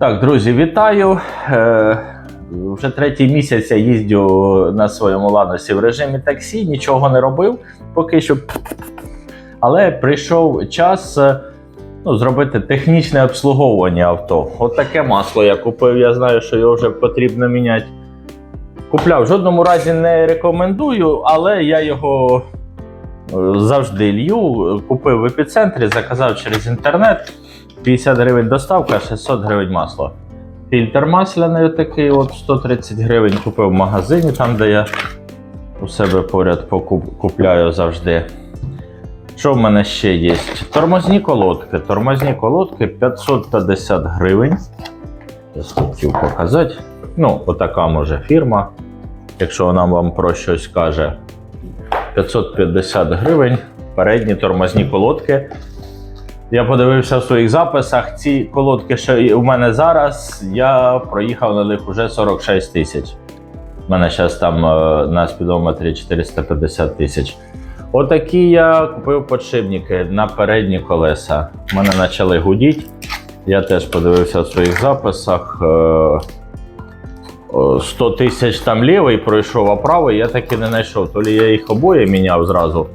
Так, друзі, вітаю. Е, вже третій місяць я їздю на своєму ланосі в режимі таксі, нічого не робив поки що. Але прийшов час е, ну, зробити технічне обслуговування авто. От таке масло я купив. Я знаю, що його вже потрібно міняти. Купляв в жодному разі не рекомендую, але я його е, завжди лью. Купив в епіцентрі, заказав через інтернет. 50 гривень доставка, 600 гривень масло. Фільтр масляний такий, от 130 гривень купив в магазині, там де я у себе поряд купляю завжди. Що в мене ще є? Тормозні колодки. Тормозні колодки 550 гривень. Я хотів показати. Ну, отака може фірма. Якщо вона вам про щось каже. 550 гривень. Передні тормозні колодки. Я подивився в своїх записах. Ці колодки, що і у мене зараз, я проїхав на них уже 46 тисяч. У мене зараз там е, на спідометрі 450 тисяч. Отакі я купив подшипники на передні колеса. У мене почали гудіти. Я теж подивився в своїх записах. е, 100 тисяч там лівий пройшов, а правий я таки не знайшов. То лі я їх обоє міняв зразу,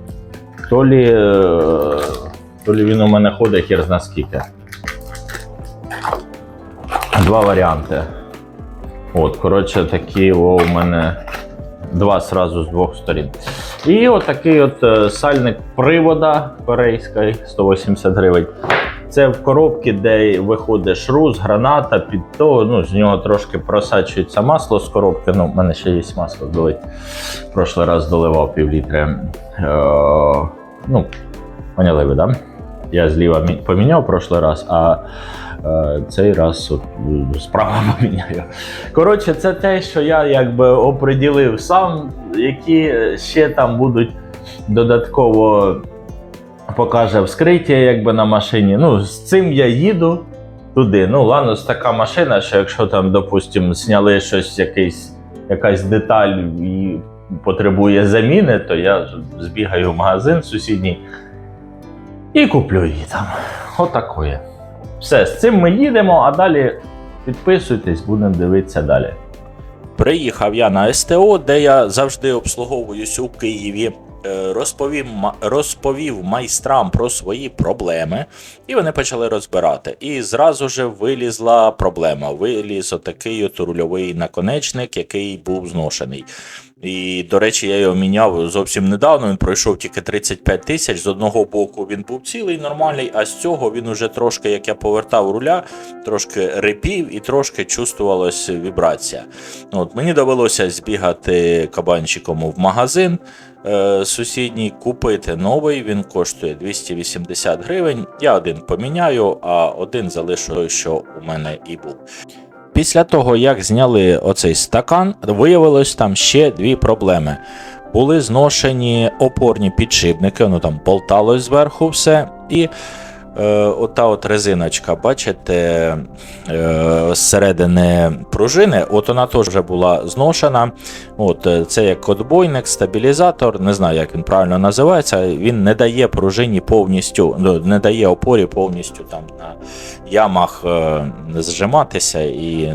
то лі, е, то лі він у мене ходить хер зна скільки. Два варіанти. От, коротше, такі о, у мене два сразу з двох сторін. І отакий от е, сальник привода корейський 180 гривень. Це в коробці, де виходить шрус, граната, під то, ну, з нього трошки просачується масло з коробки. Ну, в мене ще є масло долить. Прошлий раз доливав півлітри. Е, ну, поняли ви, да? Я зліва поміняв прошлий раз, а е, цей раз от, е, справа поміняю. Коротше, це те, що я якби оприділив сам, які ще там будуть додатково покаже вскриття якби на машині. Ну, з цим я їду туди. Ну, Ланос така машина, що якщо там, допустимо, зняли щось, якийсь, якась деталь і потребує заміни, то я збігаю в магазин сусідній і куплю її там. Отакої. Все, з цим ми їдемо, а далі підписуйтесь, будемо дивитися далі. Приїхав я на СТО, де я завжди обслуговуюсь у Києві. Е, Розповів, розповів майстрам про свої проблеми, і вони почали розбирати. І зразу же вилізла проблема. Виліз отакий от рульовий наконечник, який був зношений. І, до речі, я його міняв зовсім недавно. Він пройшов тільки 35 тисяч. З одного боку він був цілий, нормальний, а з цього він уже трошки, як я повертав руля, трошки рипів і трошки чувствувалася вібрація. От, мені довелося збігати кабанчиком в магазин е, сусідній, купити новий. Він коштує 280 гривень. Я один поміняю, а один залишу що у мене і був. Після того, як зняли оцей стакан, виявилось там ще дві проблеми. Були зношені опорні підшипники, ну там болталось зверху все. І ота от резиночка, бачите, е, зсередини пружини, от вона теж вже була зношена. От, е, це як отбойник, стабілізатор, не знаю, як він правильно називається. Він не дає пружині повністю, ну, не дає опорі повністю там на ямах е, зжиматися і.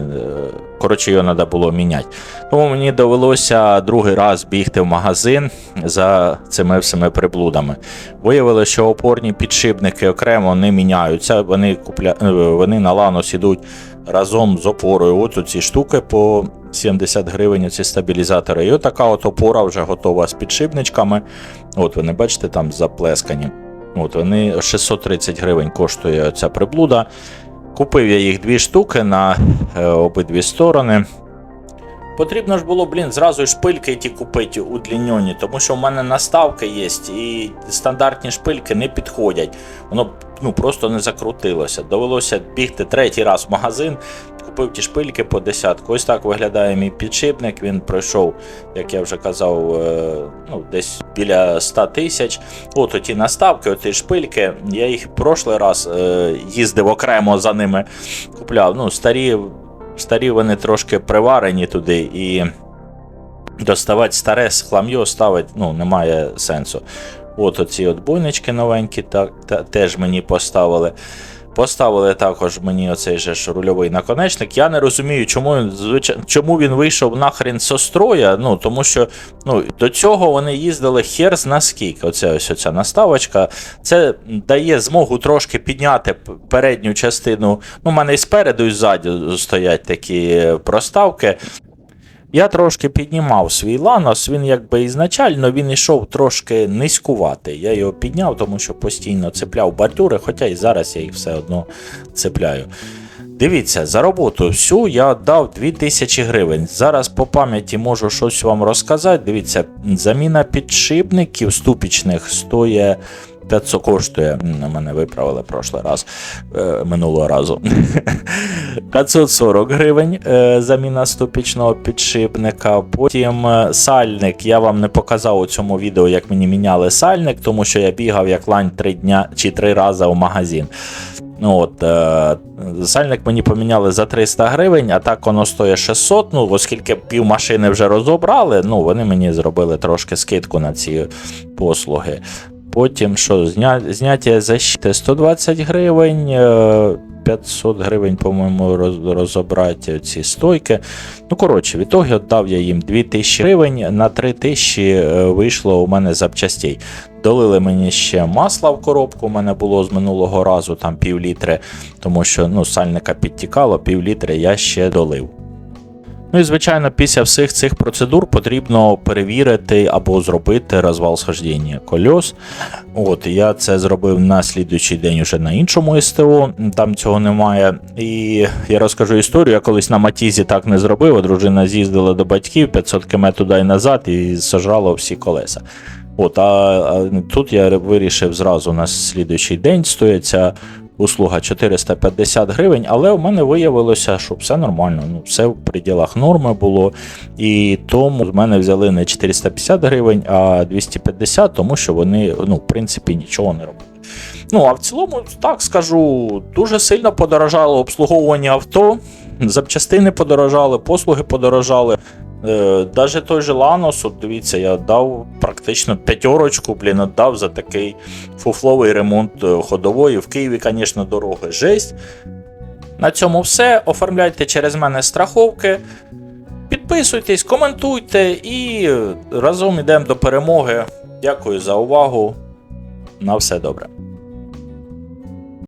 Коротше, його треба було міняти. Тому мені довелося другий раз бігти в магазин за цими всіми приблудами. Виявилося, що опорні підшипники окремо не міняються. Вони купля... е, вони на ланос ідуть разом з опорою. От ці штуки по 70 гривень, ці стабілізатори. І отака от опора вже готова з підшипничками. От вони бачите, там заплескані. От вони 630 гривень коштує ця приблуда. Купив я їх дві штуки на е, обидві сторони. Потрібно ж було, блін, зразу шпильки ті купити удлінені, тому що в мене наставки є, і стандартні шпильки не підходять. Воно ну, просто не закрутилося. Довелося бігти третій раз в магазин, купив ті шпильки по десятку. Ось так виглядає мій підшипник. Він пройшов, як я вже казав, е, ну, десь біля 100 тисяч. От оті наставки, оті шпильки. Я їх прошлий раз е, їздив окремо за ними, купляв. Ну, старі, старі вони трошки приварені туди і. Доставати старе з хлам'йо ставити ну, немає сенсу. От оці от бойнички новенькі, так, та, теж мені поставили. Поставили також мені оцей же ж рульовий наконечник. Я не розумію, чому він звичайно, чому він вийшов нахрен зі строя. Ну тому що ну, до цього вони їздили хер з наскільки. Оце ось оця наставочка. Це дає змогу трошки підняти передню частину. Ну, у мене і спереду, і ззаду стоять такі проставки. Я трошки піднімав свій ланос, він якби ізначально він йшов трошки низькуватий. Я його підняв, тому що постійно цепляв бордюри, хоча і зараз я їх все одно цепляю. Дивіться, за роботу всю я дав 2000 гривень. Зараз по пам'яті можу щось вам розказати. Дивіться, заміна підшипників ступічних стоїть 500 коштує. Мене виправили прошлий раз е, минулого разу. 540 гривень е, заміна ступічного підшипника. Потім е, сальник. Я вам не показав у цьому відео, як мені міняли сальник, тому що я бігав як лань 3 дня чи 3 рази в магазин. Ну, от, е, сальник мені поміняли за 300 гривень, а так воно стоїть 600. Ну, оскільки пів машини вже розібрали, ну, вони мені зробили трошки скидку на ці послуги. Потім що, зня... зняття защити 120 гривень, е, 500 гривень, по-моєму, роз... розібрати ці стойки. Ну, коротше, в ітогі дав я їм 2000 гривень, на 3000 е, вийшло у мене запчастей. Долили мені ще масла в коробку, у мене було з минулого разу там пів літри, тому що ну, сальника підтікало, пів літри я ще долив. Ну і звичайно, після всіх цих процедур потрібно перевірити або зробити розвал схождення кольос. От я це зробив на слідуючий день уже на іншому СТО, там цього немає. І я розкажу історію. Я колись на Матізі так не зробив. а Дружина з'їздила до батьків 500 км туди і назад і сожрала всі колеса. От, а, а тут я вирішив зразу на слідуючий день стоїться услуга 450 гривень, але у мене виявилося, що все нормально, ну все в пределах норми було. І тому з мене взяли не 450 гривень, а 250, тому що вони, ну, в принципі, нічого не робили. Ну, а в цілому, так скажу, дуже сильно подорожало обслуговування авто, запчастини подорожали, послуги подорожали. Е, Даже той же Ланос, от дивіться, я дав практично п'ятерочку, блін, отдав за такий фуфловий ремонт е, ходової. В Києві, звісно, дороги жесть. На цьому все. Оформляйте через мене страховки. Підписуйтесь, коментуйте і разом йдемо до перемоги. Дякую за увагу. На все добре.